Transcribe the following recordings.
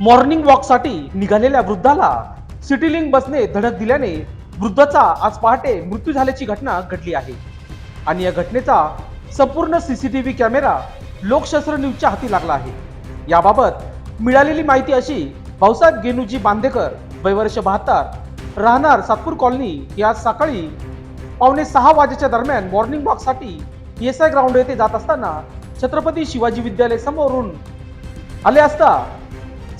Morning वॉकसाठी निघालेल्या वृद्धाला सिटीलिंग बसने धडक दिल्याने वृद्धाचा आज पहाटे मृत्यू झाल्याची घटना घडली आहे. आणि या घटनेचा संपूर्ण सीसीटीव्ही कॅमेरा लोकशास्त्र न्यूजच्या हाती लागला आहे. याबाबत मिळालेली माहिती अशी भाऊसाहेब गेनुजी बांदेकर वयवर्ष बहात्तर राहणार सातपूर कॉलनी ही आज सकाळी पावणे सहा वाजेच्या दरम्यान मॉर्निंग वॉकसाठी एस आय ग्राउंड येथे जात असताना छत्रपती शिवाजी विद्यालय समोरून आले असता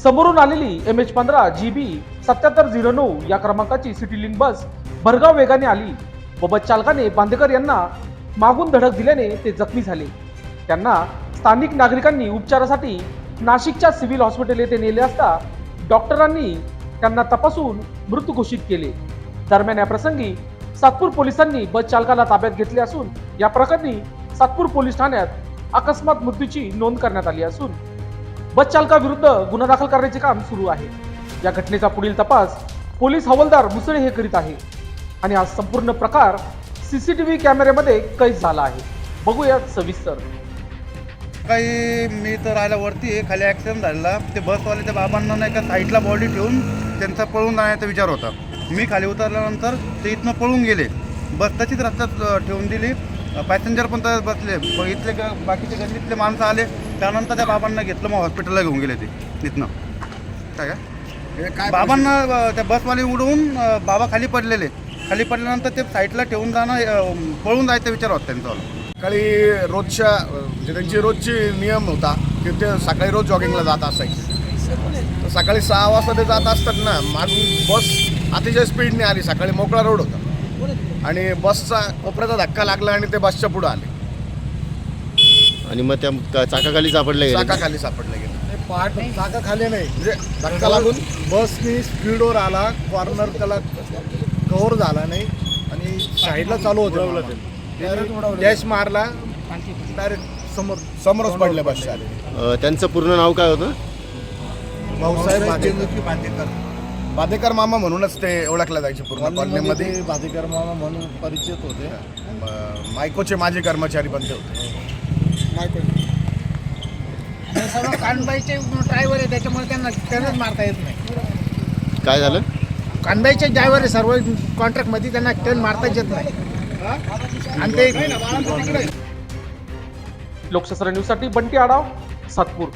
समोरून आलेली एम एच पंधरा जी बी सत्याहत्तर झिरो नऊ या क्रमांकाची सिटीलिंग बस भरगाव वेगाने आली. व बस चालकाने बांदेकर यांना मागून धडक दिल्याने ते जखमी झाले. त्यांना स्थानिक नागरिकांनी उपचारासाठी नाशिकच्या सिव्हिल हॉस्पिटल येथे नेले असता डॉक्टरांनी त्यांना तपासून मृत घोषित केले. दरम्यान या प्रसंगी सातपूर पोलिसांनी बस चालकाला ताब्यात घेतले असून या प्रकरणी सातपूर पोलीस ठाण्यात अकस्मात मृत्यूची नोंद करण्यात आली असून बस चालकाविरुद्ध गुन्हा दाखल करण्याचे काम सुरू आहे. या घटनेचा पुढील तपास पोलीस हवालदार मुसळे हे करीत आहे. आणि हा संपूर्ण प्रकार सीसीटीव्ही कॅमेऱ्यामध्ये कैद झाला आहे. बघूयात सविस्तर. काही मी तर राहायला वरती आहे खाली ॲक्सिडेंट झालेला. ते बसवाले त्या बाबांना नाही का साईडला बॉडी ठेवून त्यांचा पळून जाण्याचा विचार होता. मी खाली उतरल्यानंतर ते इथनं पळून गेले. बस तशीच रस्त्यात ठेवून दिली. पॅसेंजर पण तसंच बसले. ब- इथले ग- बाकीचे गल्लीतले माणसं आले त्यानंतर त्या बाबांना घेतलं मग हॉस्पिटलला घेऊन गेले ते इथनं काय का? बाबांना त्या बसवाले उडवून बाबा खाली पडलेले. खाली पडल्यानंतर ते साईडला ठेवून जाणं पळून जायचा विचार होता त्यांचा. सकाळी रोजच्या म्हणजे त्यांची रोजची नियम होता की ते सकाळी रोज जॉगिंगला जात असायचे. तर सकाळी सहा वाजता ते जात असतात ना मागून बस अतिशय स्पीडने आली. सकाळी मोकळा रोड होता. आणि बसचा कोपऱ्याचा धक्का लागला आणि ते बसच्या पुढे आले. आणि मग त्या चाकाखाली सापडले गेले. चाकाखाली सापडले गेले. पाठ जागा खाली नाही म्हणजे धक्का लागून बसनी स्पीडवर आला कॉर्नर त्याला कव्हर झाला नाही आणि साईडला चालू होते डॅश मारला डायरेक्ट समोर समोरच पडले बसच्या आले अ, त्यांचं पूर्ण नाव काय होतं? भाऊसाहेब बादेकर बादेकर मामा म्हणूनच ते ओळखले जायचे पूर्ण कॉलनीमध्ये कॉलनीमध्ये. बादेकर मामा म्हणून परिचित होते. मायकोचे माजी कर्मचारी पण ते होते हे सर्व कानबाईचे ड्रायव्हर आहे त्याच्यामुळे त्यांना टर्नच मारता येत नाही. काय झालं? कानबाईचे ड्रायव्हर आहे सर्व कॉन्ट्रॅक्टमध्ये त्यांना टर्न मारताच येत नाही. आणि ते लोकशास्त्र न्यूजसाठी बंटी आडाव सातपूर.